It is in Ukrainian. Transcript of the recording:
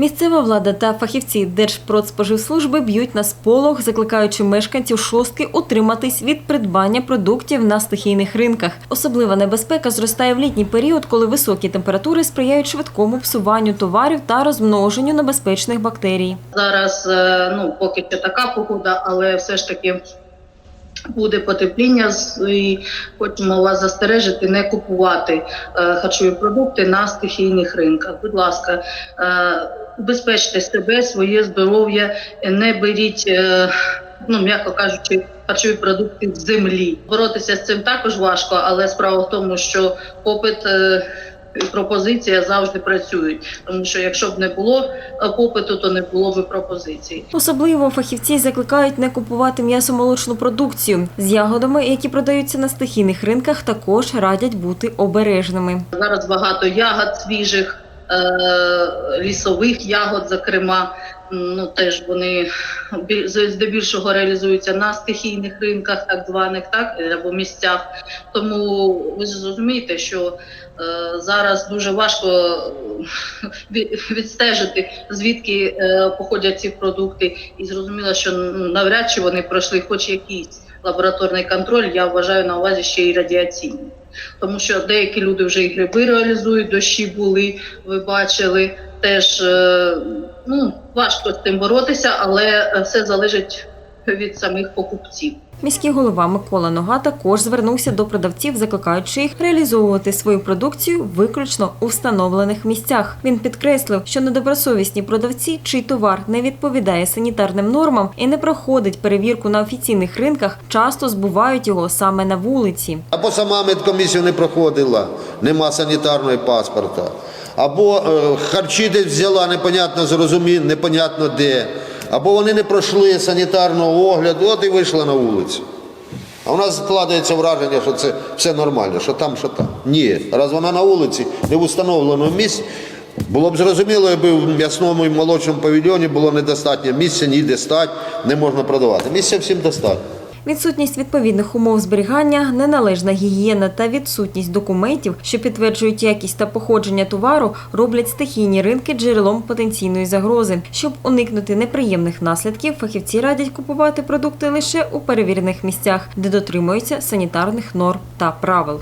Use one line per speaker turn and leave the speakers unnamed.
Місцева влада та фахівці Держпродспоживслужби б'ють на сполох, закликаючи мешканців шостки утриматись від придбання продуктів на стихійних ринках. Особлива небезпека зростає в літній період, коли високі температури сприяють швидкому псуванню товарів та розмноженню небезпечних бактерій.
Зараз е, ну поки що така погода, але все ж таки буде потепління. І хочемо вас застережити, не купувати е, харчові продукти на стихійних ринках. Будь ласка, е, убезпечте себе, своє здоров'я, не беріть. е, Ну, м'яко кажучи, харчові продукти з землі. Боротися з цим також важко, але справа в тому, що попит е, пропозиція завжди працюють. Тому що якщо б не було е, попиту, то не було б пропозицій.
Особливо фахівці закликають не купувати м'ясо-молочну продукцію з ягодами, які продаються на стихійних ринках. Також радять бути обережними.
Зараз багато ягод свіжих, лісових ягод, зокрема. Ну теж вони бі- здебільшого реалізуються на стихійних ринках, так званих, так або місцях. Тому ви зрозумієте, що е, зараз дуже важко відстежити, звідки е, походять ці продукти, і зрозуміло, що навряд чи вони пройшли хоч якийсь лабораторний контроль. Я вважаю на увазі ще й радіаційний. Тому що деякі люди вже і гриби реалізують, дощі були, ви бачили. Теж е, ну, важко з цим боротися, але е, все залежить від самих покупців.
Міський голова Микола Нога також звернувся до продавців, закликаючи їх реалізовувати свою продукцію виключно у встановлених місцях. Він підкреслив, що недобросовісні продавці, чий товар не відповідає санітарним нормам і не проходить перевірку на офіційних ринках, часто збувають його саме на вулиці.
Або сама медкомісію не проходила, нема санітарного паспорта. Або е, харчі десь взяла, непонятно зрозумів, непонятно де. Або вони не пройшли санітарного огляду, от і вийшла на вулицю. А у нас складається враження, що це все нормально, що там, що там. Ні, раз вона на вулиці, не в установленому місці, було б зрозуміло, якби в м'ясному і молочному павільйоні було недостатньо місця, ніде стать, не можна продавати. Місця всім достатньо.
Відсутність відповідних умов зберігання, неналежна гігієна та відсутність документів, що підтверджують якість та походження товару, роблять стихійні ринки джерелом потенційної загрози. Щоб уникнути неприємних наслідків, фахівці радять купувати продукти лише у перевірених місцях, де дотримуються санітарних норм та правил.